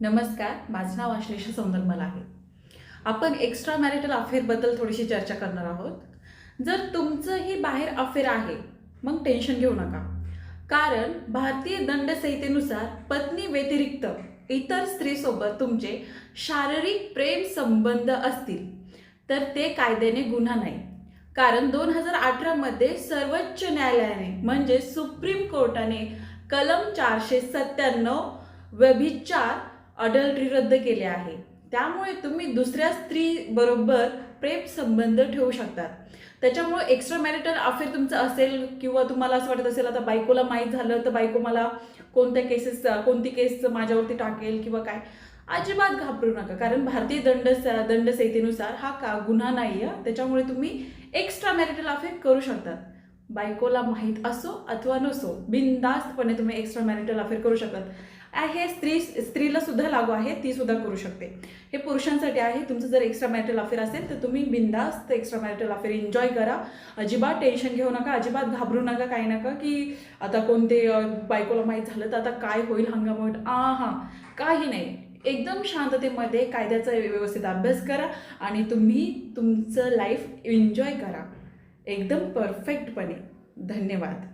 नमस्कार माझं नाव आश्लेष सौंदरमल आहे. आपण एक्स्ट्रा मॅरिटल अफेअरबद्दल थोडीशी चर्चा करणार आहोत. जर तुमचं ही बाहेर अफेअर आहे मग टेन्शन घेऊ नका. कारण भारतीय दंडसंहितेनुसार पत्नी व्यतिरिक्त इतर स्त्रीसोबत तुमचे शारीरिक प्रेम संबंध असतील तर ते कायद्याने गुन्हा नाही. कारण दोन हजार अठरामध्ये सर्वोच्च न्यायालयाने म्हणजे सुप्रीम कोर्टाने कलम चारशे सत्त्याण्णव व्यभिचार अडल्ट्री रद्द केले आहे. त्यामुळे तुम्ही दुसऱ्या स्त्रीबरोबर प्रेम संबंध ठेवू शकतात. त्याच्यामुळे एक्स्ट्रा मॅरिटल अफेअर तुमचं असेल किंवा तुम्हाला असं वाटत असेल आता बायकोला माहीत झालं तर बायको मला कोणत्या केसेस कोणती केस माझ्यावरती टाकेल किंवा काय? अजिबात घाबरू नका. कारण भारतीय दंड दंडसंहितेनुसार हा का गुन्हा नाही आहे त्याच्यामुळे तुम्ही एक्स्ट्रा मॅरिटल अफेअर करू शकतात. बायकोला माहीत असो अथवा नसो बिनदास्तपणे तुम्ही एक्स्ट्रा मॅरिटल अफेअर करू शकतात. हे स्त्री स्त्रीला सुद्धा लागू आहे ती सुद्धा करू शकते. हे पुरुषांसाठी आहे तुमचं जर एक्स्ट्रा मॅरिटल अफेअर असेल तर तुम्ही बिंदास्त एक्स्ट्रा मॅरिटल अफेअर एन्जॉय करा. अजिबात टेन्शन घेऊ नका अजिबात घाबरू नका काही नका की आता कोणते बायकोला माहीत झालं तर आता काय होईल हंगामट आ हां काही नाही. एकदम शांततेमध्ये कायद्याचा व्यवस्थित अभ्यास करा आणि तुम्ही तुमचं लाईफ एन्जॉय करा. एकदम परफेक्टपणे धन्यवाद.